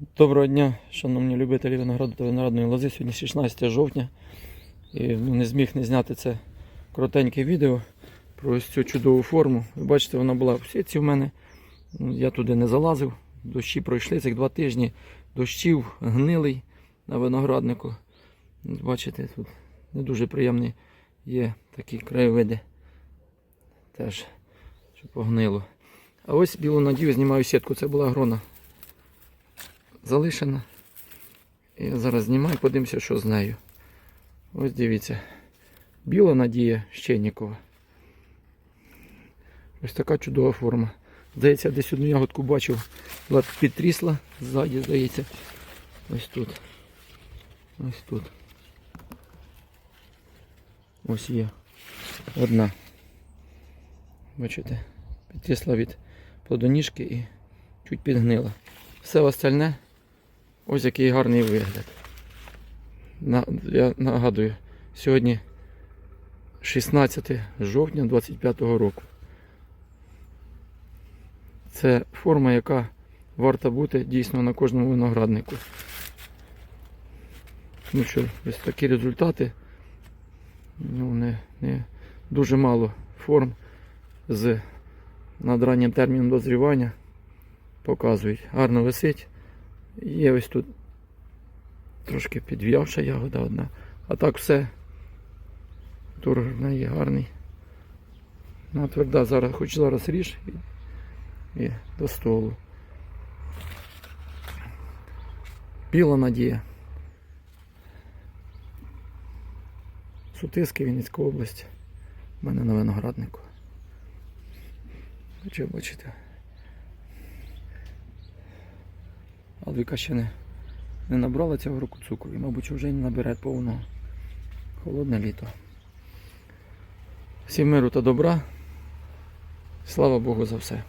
Доброго дня, шановні любителі винограду та виноградної лози. Сьогодні 16 жовтня. І ну, не зміг не зняти це коротеньке відео про ось цю чудову форму. Ви бачите, вона була в сітці в мене. Ну, Я туди не залазив. Дощі пройшли цих два тижні. Дощів гнилий на винограднику. Бачите, тут не дуже приємні є такі краєвиди. Теж, що погнило. А ось білу надію знімаю сітку. Це була грона залишена. Я зараз знімаю, подивимося, що з нею. Ось дивіться. Біла надія Щеннікова. Ось така чудова форма. Здається, десь одну ягодку бачив, була підтрісла ззаді, здається. Ось тут. Ось тут. Ось є. Одна. Бачите? Підтрісла від плодоніжки і чуть підгнила. Все остальне ось який гарний вигляд. На, я нагадую, сьогодні 16 жовтня 25 року. Це форма, яка варта бути дійсно на кожному винограднику. Ну що, ось такі результати. Ну, не, не дуже мало форм з надранням терміном дозрівання показують. Гарно висить. Є ось тут трошки підв'явша ягода одна. А так все. Тур в неї гарний. Ну, тверда зараз, хоч зараз ріж і, і до столу. Біла надія. Сутиски, Вінницька область. У мене на винограднику. Що бачите? Алвіка ще не, не набрала цього року цукру і, мабуть, вже не набере повного. Холодне літо. Всім миру та добра. Слава Богу за все.